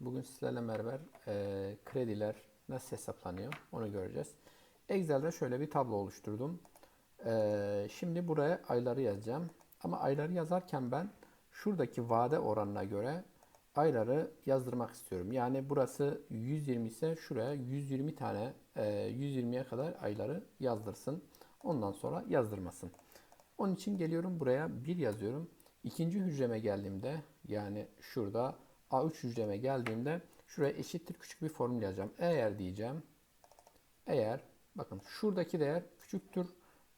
Bugün sizlerle beraber e, krediler nasıl hesaplanıyor onu göreceğiz. Excel'de şöyle bir tablo oluşturdum. E, şimdi buraya ayları yazacağım. Ama ayları yazarken ben şuradaki vade oranına göre ayları yazdırmak istiyorum. Yani burası 120 ise şuraya 120 tane e, 120'ye kadar ayları yazdırsın. Ondan sonra yazdırmasın. Onun için geliyorum buraya 1 yazıyorum. İkinci hücreme geldiğimde yani şurada A3 hücreme geldiğimde şuraya eşittir küçük bir formül yazacağım. Eğer diyeceğim eğer bakın şuradaki değer küçüktür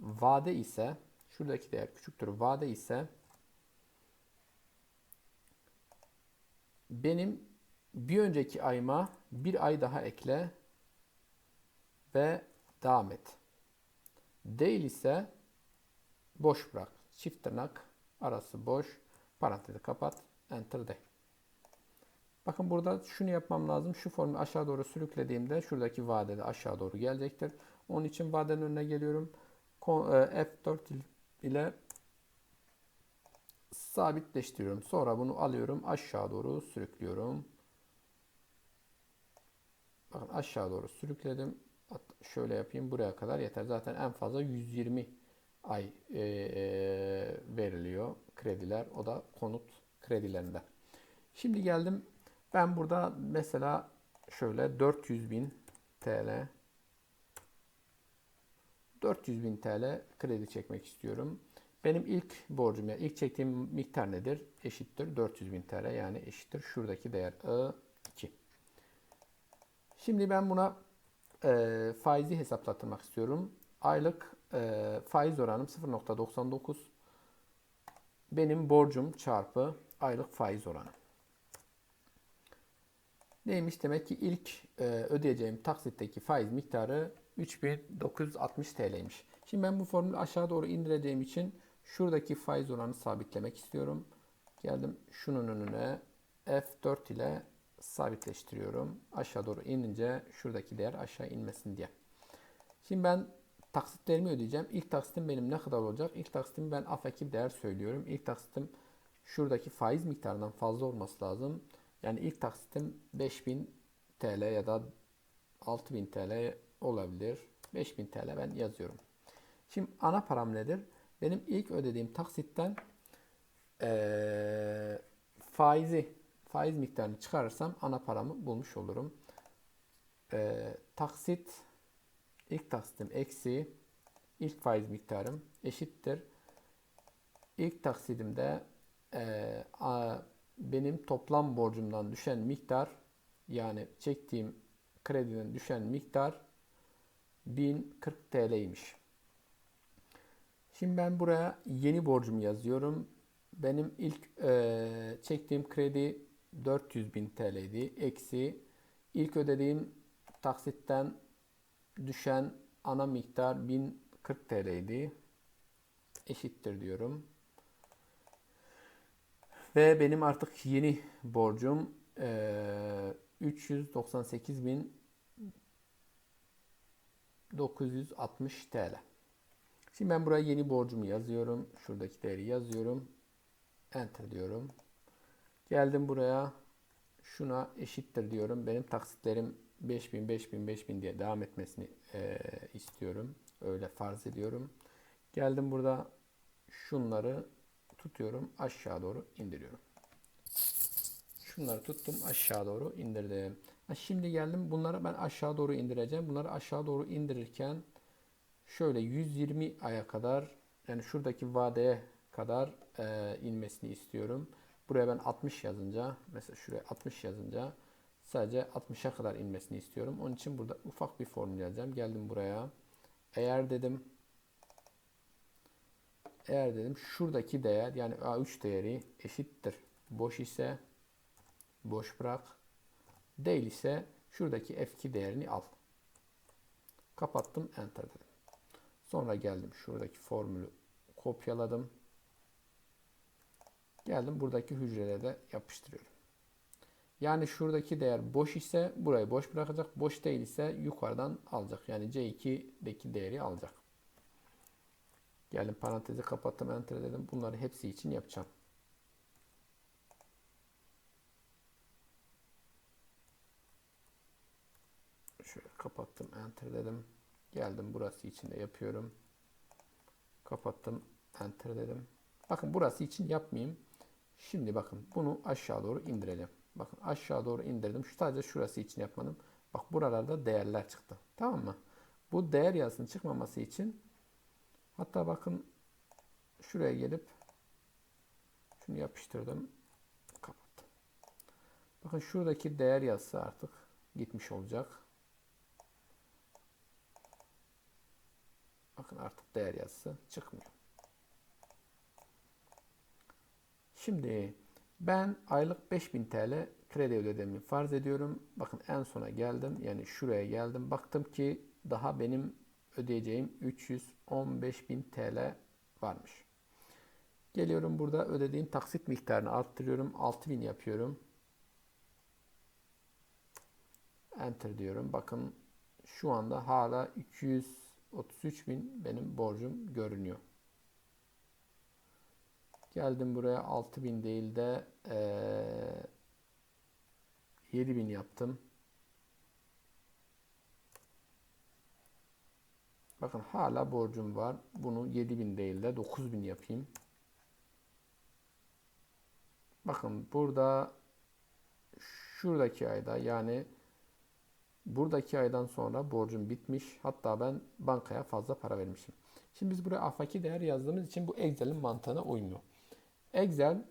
vade ise şuradaki değer küçüktür vade ise benim bir önceki ayıma bir ay daha ekle ve devam et. Değil ise boş bırak. Çift tırnak arası boş. Parantezi kapat. Enter de. Bakın burada şunu yapmam lazım. Şu formülü aşağı doğru sürüklediğimde şuradaki vadede aşağı doğru gelecektir. Onun için vadenin önüne geliyorum. F4 ile sabitleştiriyorum. Sonra bunu alıyorum. Aşağı doğru sürüklüyorum. Bakın aşağı doğru sürükledim. Şöyle yapayım. Buraya kadar yeter. Zaten en fazla 120 ay e, veriliyor krediler. O da konut kredilerinde. Şimdi geldim. Ben burada mesela şöyle 400 bin TL 400 bin TL kredi çekmek istiyorum. Benim ilk borcum, yani ilk çektiğim miktar nedir? Eşittir 400 bin TL yani eşittir şuradaki değer I2. Şimdi ben buna e, faizi hesaplattırmak istiyorum. Aylık e, faiz oranım 0.99. Benim borcum çarpı aylık faiz oranı. Neymiş demek ki ilk e, ödeyeceğim taksitteki faiz miktarı 3960 TL'ymiş. Şimdi ben bu formülü aşağı doğru indireceğim için şuradaki faiz oranı sabitlemek istiyorum. Geldim şunun önüne F4 ile sabitleştiriyorum. Aşağı doğru inince şuradaki değer aşağı inmesin diye. Şimdi ben taksitlerimi ödeyeceğim. İlk taksitim benim ne kadar olacak? İlk taksitim ben afaki değer söylüyorum. İlk taksitim şuradaki faiz miktarından fazla olması lazım. Yani ilk taksitim 5000 TL ya da 6000 TL olabilir. 5000 TL ben yazıyorum. Şimdi ana param nedir? Benim ilk ödediğim taksitten ee, faizi faiz miktarını çıkarırsam ana paramı bulmuş olurum. E, taksit ilk taksitim eksi ilk faiz miktarım eşittir. İlk taksidimde e, a, benim toplam borcumdan düşen miktar yani çektiğim krediden düşen miktar 1040 TL'ymiş. Şimdi ben buraya yeni borcumu yazıyorum. Benim ilk e, çektiğim kredi 400 bin TL'ydi. Eksi ilk ödediğim taksitten düşen ana miktar 1040 TL'ydi. Eşittir diyorum. Ve benim artık yeni borcum e, 398.960 TL. Şimdi ben buraya yeni borcumu yazıyorum. Şuradaki değeri yazıyorum. Enter diyorum. Geldim buraya. Şuna eşittir diyorum. Benim taksitlerim 5000, 5000, 5000 diye devam etmesini e, istiyorum. Öyle farz ediyorum. Geldim burada şunları tutuyorum. Aşağı doğru indiriyorum. Şunları tuttum. Aşağı doğru indirdim. Şimdi geldim. Bunları ben aşağı doğru indireceğim. Bunları aşağı doğru indirirken şöyle 120 aya kadar yani şuradaki vadeye kadar e, inmesini istiyorum. Buraya ben 60 yazınca mesela şuraya 60 yazınca sadece 60'a kadar inmesini istiyorum. Onun için burada ufak bir formül yazacağım. Geldim buraya. Eğer dedim eğer dedim şuradaki değer yani A3 değeri eşittir. Boş ise boş bırak. Değil ise şuradaki F2 değerini al. Kapattım. Enter dedim. Sonra geldim şuradaki formülü kopyaladım. Geldim buradaki hücrelere de yapıştırıyorum. Yani şuradaki değer boş ise burayı boş bırakacak. Boş değil ise yukarıdan alacak. Yani C2'deki değeri alacak. Geldim parantezi kapattım enter dedim. Bunları hepsi için yapacağım. Şöyle kapattım. Enter dedim. Geldim burası için de yapıyorum. Kapattım. Enter dedim. Bakın burası için yapmayayım. Şimdi bakın bunu aşağı doğru indireceğim. Bakın aşağı doğru indirdim. Şu sadece şurası için yapmadım. Bak buralarda değerler çıktı. Tamam mı? Bu değer yazısının çıkmaması için hatta bakın şuraya gelip şunu yapıştırdım. Kapattım. Bakın şuradaki değer yazısı artık gitmiş olacak. Bakın artık değer yazısı çıkmıyor. Şimdi ben aylık 5000 TL kredi ödediğimi farz ediyorum. Bakın en sona geldim. Yani şuraya geldim. Baktım ki daha benim ödeyeceğim 315.000 TL varmış. Geliyorum burada ödediğim taksit miktarını arttırıyorum. 6000 yapıyorum. Enter diyorum. Bakın şu anda hala 233.000 benim borcum görünüyor. Geldim buraya 6000 değil de ee, 7000 yaptım. Bakın hala borcum var. Bunu 7000 değil de 9000 yapayım. Bakın burada şuradaki ayda yani buradaki aydan sonra borcum bitmiş. Hatta ben bankaya fazla para vermişim. Şimdi biz buraya afaki değer yazdığımız için bu Excel'in mantığına uymuyor. Excel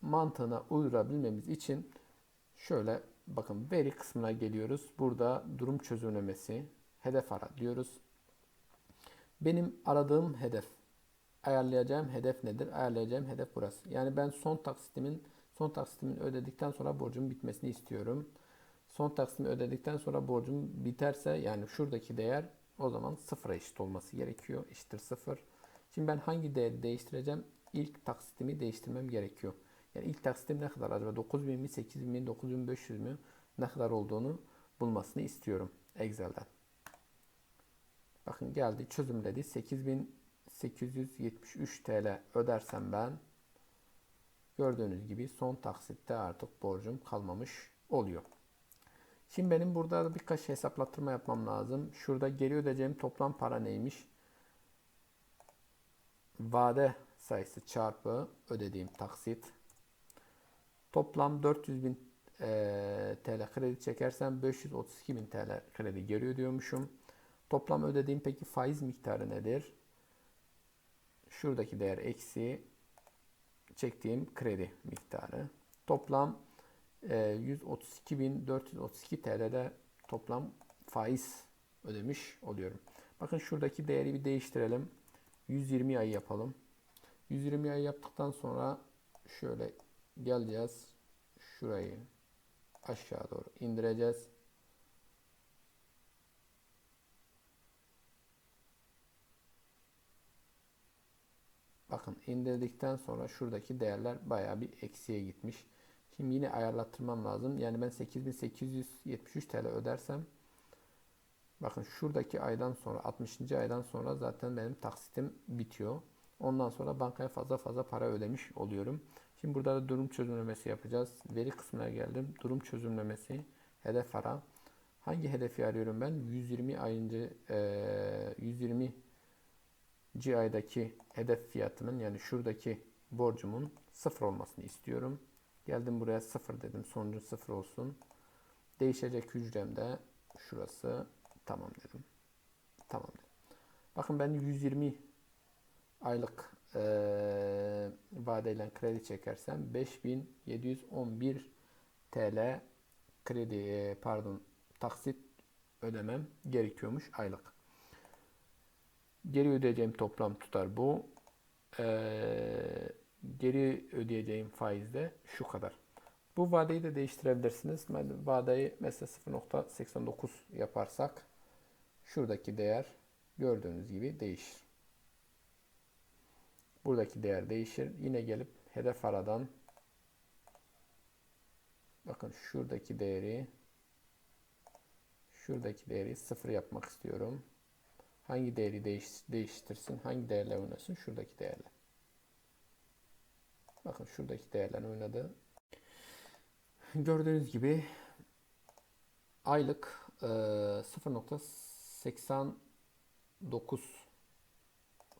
mantığına uydurabilmemiz için şöyle bakın veri kısmına geliyoruz. Burada durum çözümlemesi, hedef ara diyoruz. Benim aradığım hedef, ayarlayacağım hedef nedir? Ayarlayacağım hedef burası. Yani ben son taksitimin son taksitimin ödedikten sonra borcumun bitmesini istiyorum. Son taksitimi ödedikten sonra borcum biterse yani şuradaki değer o zaman sıfıra eşit olması gerekiyor. Eşittir sıfır. Şimdi ben hangi değeri değiştireceğim? İlk taksitimi değiştirmem gerekiyor. Yani ilk taksitim ne kadar acaba? 9000 mi, 8000 mi, 9500 mü? Ne kadar olduğunu bulmasını istiyorum Excel'den. Bakın geldi çözümledi. 8873 TL ödersem ben gördüğünüz gibi son taksitte artık borcum kalmamış oluyor. Şimdi benim burada birkaç hesaplattırma yapmam lazım. Şurada geri ödeyeceğim toplam para neymiş? Vade sayısı çarpı ödediğim taksit. Toplam 400 bin e, TL kredi çekersem 532 bin TL kredi geri ödüyormuşum. Toplam ödediğim peki faiz miktarı nedir? Şuradaki değer eksi çektiğim kredi miktarı. Toplam e, 132.432 TL'de toplam faiz ödemiş oluyorum. Bakın şuradaki değeri bir değiştirelim. 120 ay yapalım. 120 ay yaptıktan sonra şöyle geleceğiz. Şurayı aşağı doğru indireceğiz. Bakın indirdikten sonra şuradaki değerler baya bir eksiye gitmiş. Şimdi yine ayarlattırmam lazım. Yani ben 8873 TL ödersem bakın şuradaki aydan sonra 60. aydan sonra zaten benim taksitim bitiyor. Ondan sonra bankaya fazla fazla para ödemiş oluyorum. Şimdi burada da durum çözümlemesi yapacağız. Veri kısmına geldim. Durum çözümlemesi, hedef ara. Hangi hedefi arıyorum ben? 120 ayıncı e, 120 C aydaki hedef fiyatının yani şuradaki borcumun sıfır olmasını istiyorum. Geldim buraya sıfır dedim. Sonucu sıfır olsun. Değişecek hücrem de şurası. Tamam dedim. Tamam dedim. Bakın ben 120 aylık e, vadeyle kredi çekersem 5711 TL kredi e, pardon taksit ödemem gerekiyormuş aylık. Geri ödeyeceğim toplam tutar bu. Ee, geri ödeyeceğim faiz de şu kadar. Bu vadeyi de değiştirebilirsiniz. Vadeyi mesela 0.89 yaparsak şuradaki değer gördüğünüz gibi değişir. Buradaki değer değişir. Yine gelip hedef aradan bakın şuradaki değeri şuradaki değeri sıfır yapmak istiyorum. Hangi değeri değiş, değiştirsin, hangi değerle oynasın? Şuradaki değerle. Bakın şuradaki değerler oynadı. Gördüğünüz gibi aylık e, 0.89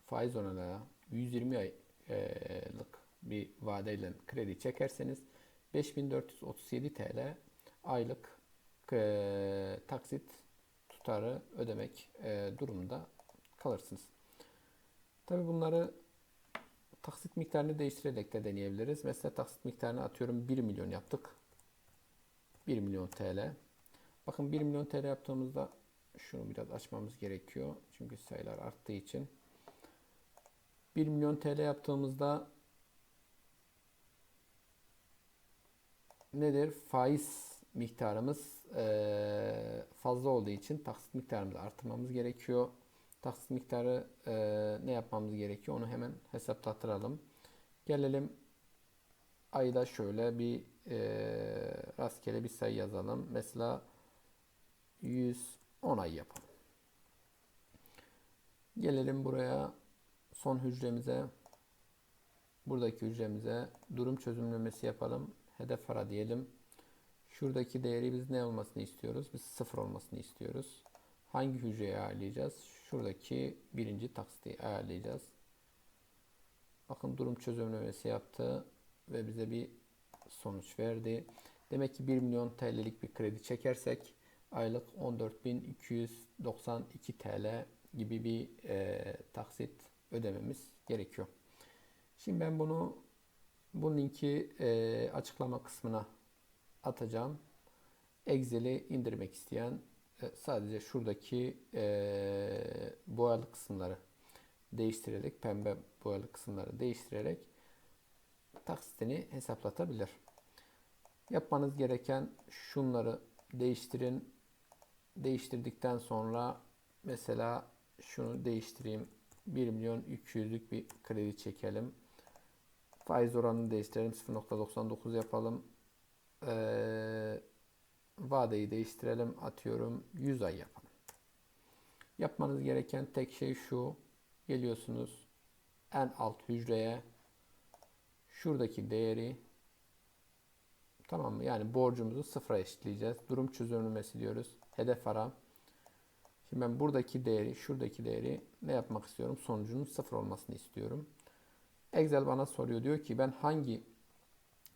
faiz oranıyla 120 aylık bir vadeyle kredi çekerseniz 5437 TL aylık e, taksit tutarı ödemek e, durumunda kalırsınız. Tabi bunları taksit miktarını değiştirerek de deneyebiliriz. Mesela taksit miktarını atıyorum 1 milyon yaptık. 1 milyon TL. Bakın 1 milyon TL yaptığımızda şunu biraz açmamız gerekiyor. Çünkü sayılar arttığı için. 1 milyon TL yaptığımızda nedir? Faiz miktarımız eee, fazla olduğu için taksit miktarımızı artırmamız gerekiyor. Taksit miktarı eee, ne yapmamız gerekiyor? Onu hemen hesaplatıralım. Gelelim ayda şöyle bir eee, rastgele bir sayı yazalım. Mesela 110 ay yapalım. Gelelim buraya son hücremize. Buradaki hücremize durum çözümlemesi yapalım. Hedef ara diyelim. Şuradaki değeri biz ne olmasını istiyoruz? Biz sıfır olmasını istiyoruz. Hangi hücreye ayarlayacağız? Şuradaki birinci taksiti ayarlayacağız. Bakın durum çözümlemesi yaptı ve bize bir sonuç verdi. Demek ki 1 milyon TL'lik bir kredi çekersek aylık 14.292 TL gibi bir e, taksit ödememiz gerekiyor. Şimdi ben bunu bu linki e, açıklama kısmına atacağım. Excel'i indirmek isteyen e, sadece şuradaki e, boyalı kısımları değiştirerek, pembe boyalı kısımları değiştirerek taksitini hesaplatabilir. Yapmanız gereken şunları değiştirin. Değiştirdikten sonra mesela şunu değiştireyim. 1 milyon 200'lük bir kredi çekelim. Faiz oranını değiştirelim. 0.99 yapalım. Ee, vadeyi değiştirelim. Atıyorum 100 ay yapalım. Yapmanız gereken tek şey şu. Geliyorsunuz en alt hücreye şuradaki değeri tamam mı? Yani borcumuzu sıfıra eşitleyeceğiz. Durum çözümlemesi diyoruz. Hedef ara. Şimdi ben buradaki değeri, şuradaki değeri ne yapmak istiyorum? Sonucunun sıfır olmasını istiyorum. Excel bana soruyor. Diyor ki ben hangi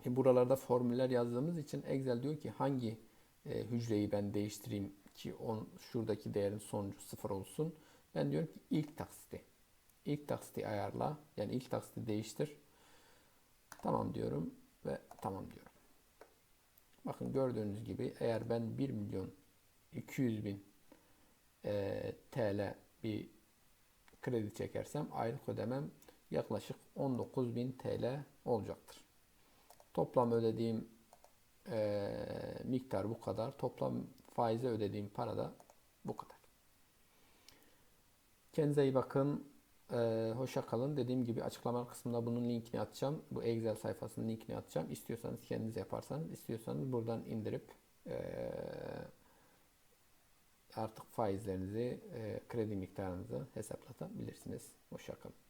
e, buralarda formüller yazdığımız için Excel diyor ki hangi e, hücreyi ben değiştireyim ki on, şuradaki değerin sonucu sıfır olsun. Ben diyorum ki ilk taksiti. İlk taksiti ayarla. Yani ilk taksiti değiştir. Tamam diyorum ve tamam diyorum. Bakın gördüğünüz gibi eğer ben 1 milyon 200 bin e, TL bir kredi çekersem aylık ödemem yaklaşık 19.000 TL olacaktır. Toplam ödediğim e, miktar bu kadar. Toplam faize ödediğim para da bu kadar. Kendinize iyi bakın. Ee, hoşça kalın. Dediğim gibi açıklama kısmında bunun linkini atacağım. Bu Excel sayfasının linkini atacağım. İstiyorsanız kendiniz yaparsanız, istiyorsanız buradan indirip e, artık faizlerinizi, e, kredi miktarınızı hesaplatabilirsiniz. Hoşça kalın.